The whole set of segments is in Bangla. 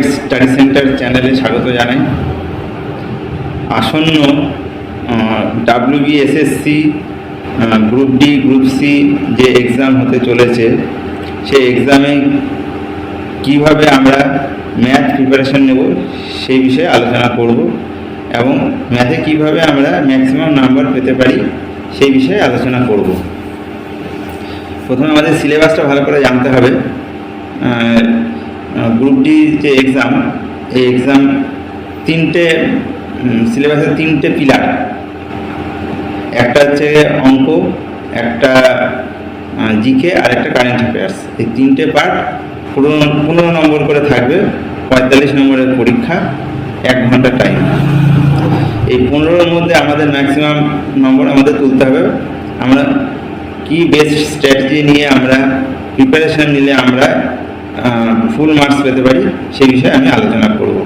ক্যারিয়ার স্টাডি সেন্টার চ্যানেলে স্বাগত জানাই। আসন্ন WBSSC group D group C যে এক্সাম হতে চলেছে, সেই এক্সামে কীভাবে আমরা ম্যাথ প্রিপারেশন নেব সেই বিষয়ে আলোচনা করব এবং ম্যাথে কীভাবে আমরা ম্যাক্সিমাম নাম্বার পেতে পারি সেই বিষয়ে আলোচনা করব। প্রথমে আমাদের সিলেবাসটা ভালো করে জানতে হবে। গ্রুপ ডি যে এক্সাম এই এক্সাম তিনটে সিলেবাসের তিনটে পিলার একটা হচ্ছে অঙ্ক, একটা জিকে আর একটা কারেন্ট অ্যাফেয়ার্স এই তিনটে পার্ট পনেরো পনেরো নম্বর করে থাকবে, পঁয়তাল্লিশ নম্বরের পরীক্ষা, এক ঘণ্টা টাইম এই পনেরোর মধ্যে আমাদের ম্যাক্সিমাম নম্বর আমাদের তুলতে হবে। আমরা কি বেস্ট স্ট্র্যাটেজি নিয়ে আমরা প্রিপারেশান নিলে আমরা ফুল মার্কস পেতে পারি, সেই বিষয়ে আমি আলোচনা করব।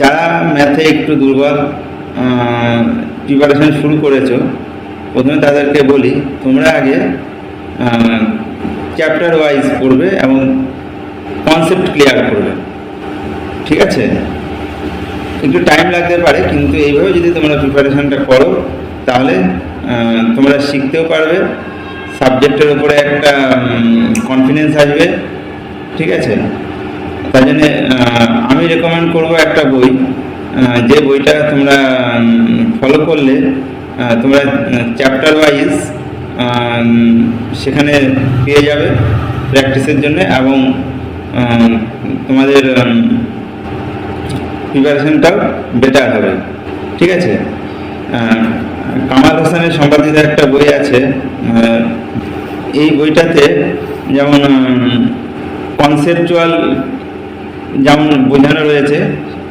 যারা ম্যাথে একটু দুর্বল প্রিপারেশান শুরু করেছ, প্রথমে তাদেরকে বলি, তোমরা আগে চ্যাপ্টার ওয়াইজ পড়বে এবং কনসেপ্ট ক্লিয়ার করবে। ঠিক আছে? একটু টাইম লাগতে পারে, কিন্তু এইভাবে যদি তোমরা প্রিপারেশানটা করো, তাহলে তোমরা শিখতেও পারবে। সাবজেক্টের উপরে একটা কনফিডেন্স আসবে, ঠিক আছে? তাই জন্যে আমি রেকমেন্ড করব একটা বই যে বইটা তোমরা ফলো করলে তোমরা চ্যাপ্টার ওয়াইজ সেখানে পেয়ে যাবে প্র্যাকটিসের জন্য এবং তোমাদের প্রিপারেশনটাও বেটার হবে, ঠিক আছে? কামাল হোসেনের সম্পাদিত একটা বই আছে এই বইটাতে যেমন কনসেপচুয়াল যেমন বোঝানো রয়েছে,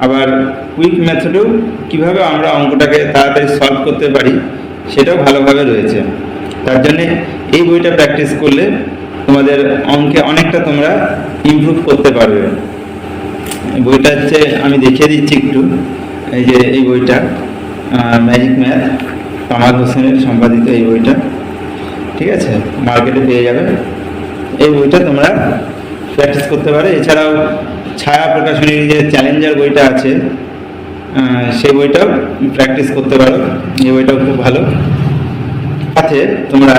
আবার কুইক মেথডেও কীভাবে আমরা অঙ্কটাকে তাড়াতাড়ি সলভ করতে পারি, সেটাও ভালোভাবে রয়েছে। তার জন্যে এই বইটা প্র্যাকটিস করলে তোমাদের অঙ্কে অনেকটা তোমরা ইমপ্রুভ করতে পারবে। বইটা হচ্ছে, আমি দেখিয়ে দিচ্ছি একটু, এই যে এই বইটা ম্যাজিক ম্যাথ কামাল হোসেনের সম্পাদিত এই বইটা। ঠিক আছে? মার্কেটে পেয়ে যাবে। এই বইটা তোমরা প্র্যাকটিস করতে পারো। এছাড়াও ছায়া প্রকাশনীর যে চ্যালেঞ্জার বইটা আছে সেই বইটাও প্র্যাকটিস করতে পারো। এই বইটাও খুব ভালো। সাথে তোমরা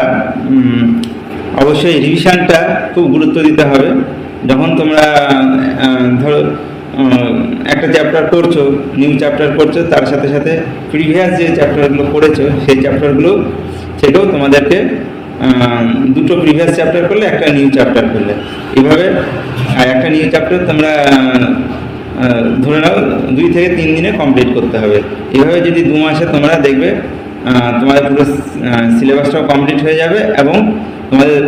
অবশ্যই রিভিশনটা খুব গুরুত্ব দিতে হবে। যখন তোমরা ধরো একটা চ্যাপ্টার করছ নিউ চ্যাপ্টার করছ, তার সাথে সাথে প্রিভিয়াস যে চ্যাপ্টারগুলো পড়েছো, সেই চ্যাপ্টারগুলো থেকেও তোমাদেরকে দুটো প্রিভিয়াস চ্যাপ্টার করলে, একটা নিউ চ্যাপ্টার করলে। এইভাবে একটা নিউ চ্যাপ্টার তোমরা ধরে নাও, দুই থেকে তিন দিনে কমপ্লিট করতে হবে। এভাবে যদি দু মাসে তোমরা দেখবে তোমাদের পুরো সিলেবাসটাও কমপ্লিট হয়ে যাবে এবং তোমাদের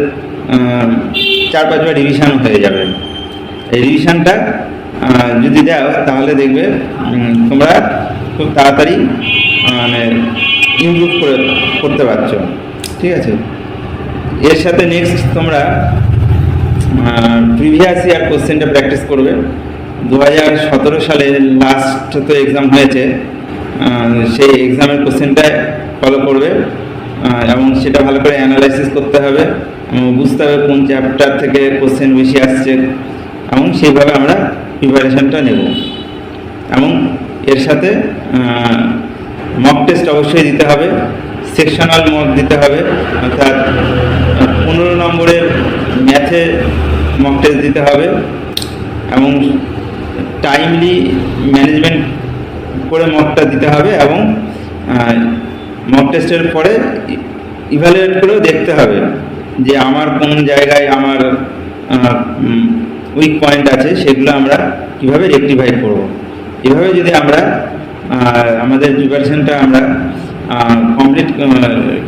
চার পাঁচবার রিভিশন হয়ে যাবে। এই রিভিশনটা যদি দাও, তাহলে দেখবে তোমরা খুব তাড়াতাড়ি মানে ইমপ্রুভ করে, করতে পারছ। ঠিক আছে? এর সাথে নেক্সট তোমরা প্রিভিয়াস ইয়ার কোশ্চেনটা প্র্যাকটিস করবে। দু হাজার সতেরো সালে লাস্ট তো এক্সাম হয়েছে। সেই এক্সামের কোশ্চেনটা ফলো করবে। এবং সেটা ভালো করে অ্যানালাইসিস করতে হবে। বুঝতে হবে কোন চ্যাপ্টার থেকে কোশ্চেন বেশি আসছে। এবং সেইভাবে আমরা প্রিপারেশানটা নেব। এবং এর সাথে মক টেস্ট অবশ্যই দিতে হবে সেকশনাল মক দিতে হবে, অর্থাৎ, পনেরো নম্বরের ম্যাথে মক টেস্ট দিতে হবে, এবং টাইমলি ম্যানেজমেন্ট করে মকটা দিতে হবে, এবং মক টেস্টের পরে ইভ্যালুয়েট করেও দেখতে হবে যে আমার কোন জায়গায় আমার উইক পয়েন্ট আছে, সেগুলো আমরা কীভাবে রেকটিফাই করব? এভাবে যদি আমরা আমাদের প্রিপারেশনটা আমরা কমপ্লিট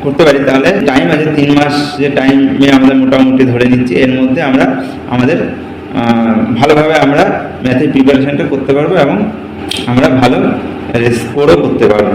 করতে পারি, তাহলে টাইম আছে, তিন মাস যে টাইমে আমাদের মোটামুটি ধরে নিচ্ছি, এর মধ্যে আমরা আমাদের ভালোভাবে আমরা ম্যাথের প্রিপারেশনটা করতে পারব এবং আমরা ভালো স্কোরও করতে পারব।